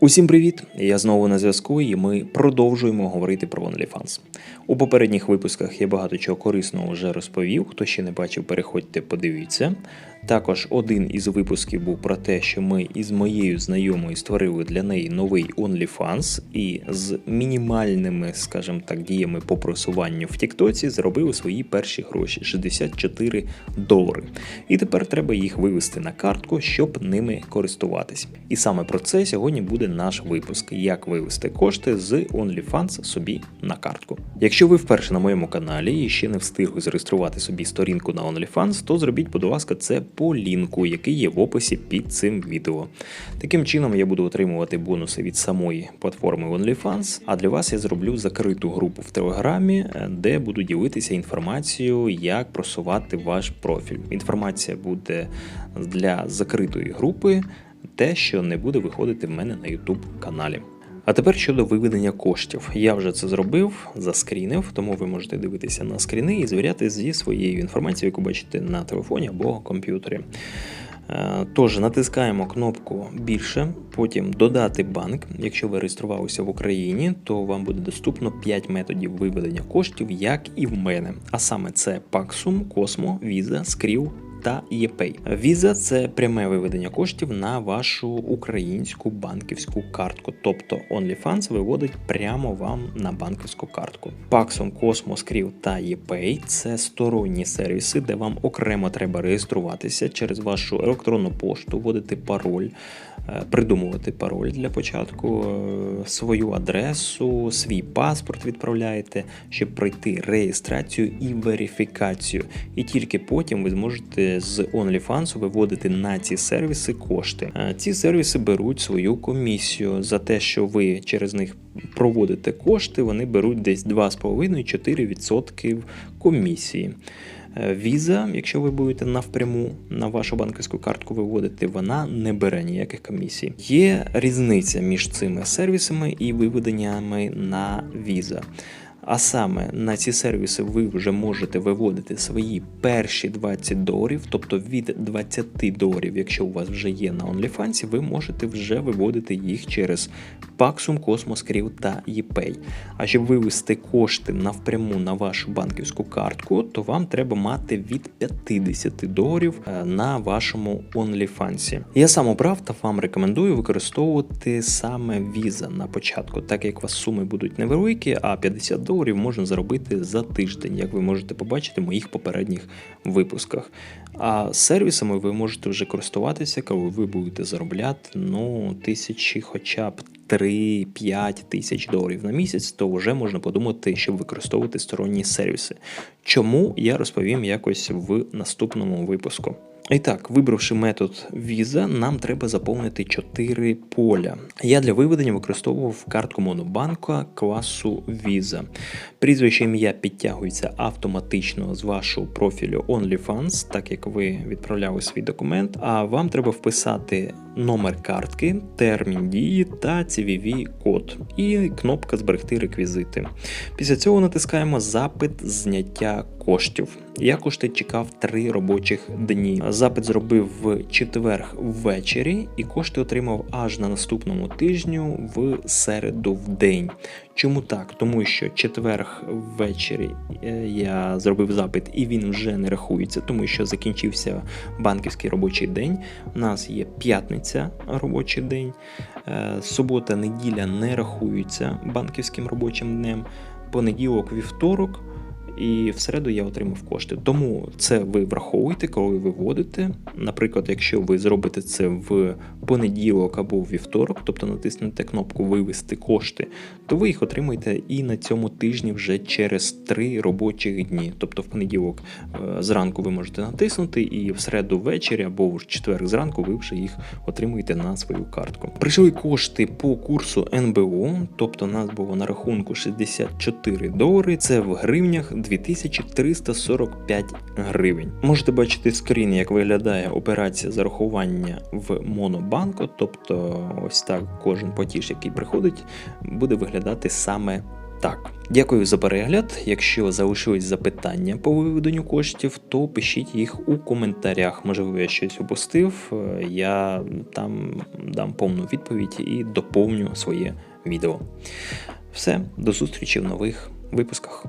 Усім привіт! Я знову на зв'язку, і ми продовжуємо говорити про OnlyFans. У попередніх випусках я багато чого корисного вже розповів. Хто ще не бачив, переходьте, подивіться. Також один із випусків був про те, що ми із моєю знайомою створили для неї новий OnlyFans і з мінімальними, скажімо так, діями по просуванню в Тіктоці зробили свої перші гроші 64 долари. І тепер треба їх вивести на картку, щоб ними користуватись. І саме про це сьогодні буде наш випуск: як вивести кошти з OnlyFans собі на картку. Якщо ви вперше на моєму каналі і ще не встигли зареєструвати собі сторінку на OnlyFans, то зробіть, будь ласка, це по лінку, який є в описі під цим відео. Таким чином я буду отримувати бонуси від самої платформи OnlyFans, а для вас я зроблю закриту групу в Телеграмі, е, де буду ділитися інформацією, як просувати ваш профіль. Інформація буде для закритої групи, те, що не буде виходити в мене на YouTube каналі. А тепер щодо виведення коштів. Я вже це зробив, заскрінив, тому ви можете дивитися на скріни і звіряти зі своєю інформацією, яку бачите на телефоні або комп'ютері. Е, Тож натискаємо кнопку більше, потім додати банк. Якщо ви реєструвалися в Україні, то вам буде доступно 5 методів виведення коштів, як і в мене. А саме це Paxum, Cosmo, Visa, Skrill та ePay. Visa – це пряме виведення коштів на вашу українську банківську картку. Тобто OnlyFans виводить прямо вам на банківську картку. Paxum, Cosmo, Skrill та ePay – це сторонні сервіси, де вам окремо треба реєструватися через вашу електронну пошту, вводити пароль. е, Придумувати пароль для початку, е, свою адресу, свій паспорт відправляєте, щоб пройти реєстрацію і верифікацію. І тільки потім ви зможете з OnlyFans виводити на ці сервіси кошти. Е, Ці сервіси беруть свою комісію за те, що ви через них проводите кошти. Вони беруть десь 2,5-4% комісії. Е, Віза, якщо ви будете навпряму на вашу банківську картку виводити, вона не бере ніяких комісій. Є різниця між цими сервісами і виведеннями на віза. А саме на ці сервіси ви вже можете виводити свої перші 20 доларів, тобто від 20 доларів, якщо у вас вже є на OnlyFans, ви можете вже виводити їх через Paxum, Cosmos, Skrill та ePay. А щоб вивести кошти навпряму на вашу банківську картку, то вам треба мати від 50 доларів е, на вашому OnlyFans. Я сам обрав та вам рекомендую використовувати саме Visa на початку, так як у вас суми будуть невеликі, а 50 доларів можна заробити за тиждень, як ви можете побачити в моїх попередніх випусках. А сервісами ви можете вже користуватися, коли ви будете заробляти ну, тисячі, хоча б 3-5 тисяч доларів на місяць, то вже можна подумати, щоб використовувати сторонні сервіси. Чому я розповім якось в наступному випуску. І так, вибравши метод Visa, нам треба заповнити 4 поля. Я для виведення використовував картку Монобанка класу Visa. Прізвище ім'я підтягується автоматично з вашого профілю OnlyFans, так як ви відправляли свій документ. А вам треба вписати номер картки, термін дії та CVV код і кнопка Зберегти реквізити. Після цього натискаємо запит зняття коштів. Я кошти чекав 3 робочих дні. Запит зробив в четвер ввечері, і кошти отримав аж на наступному тижню в середу в день. Чому так? Тому що четверг ввечері е, я зробив запит і він вже не рахується, тому що закінчився банківський робочий день. У нас є п'ятниця робочий день, е, субота, неділя не рахуються банківським робочим днем, понеділок, вівторок. І в середу я отримав кошти. Тому це ви враховуєте, коли ви вводите. Наприклад, якщо ви зробите це в понеділок або в вівторок, тобто натиснете кнопку Вивести кошти, то ви їх отримаєте і на цьому тижні вже через три робочих дні. Тобто в понеділок е, зранку ви можете натиснути, і в середу ввечері або в четвер зранку ви вже їх отримуєте на свою картку. Прийшли кошти по курсу НБУ, тобто нас було на рахунку 64 долари. Це в гривнях 2345 гривень. Можете бачити скрін, як виглядає операція зарахування в Монобанку, тобто ось так кожен платіж, який приходить, буде виглядати саме Так, дякую за перегляд. Якщо залишились запитання по виведенню коштів, то пишіть їх у коментарях. Можливо, я щось упустив. е, Я там дам повну відповідь і доповню своє відео. Все, до зустрічі в нових випусках.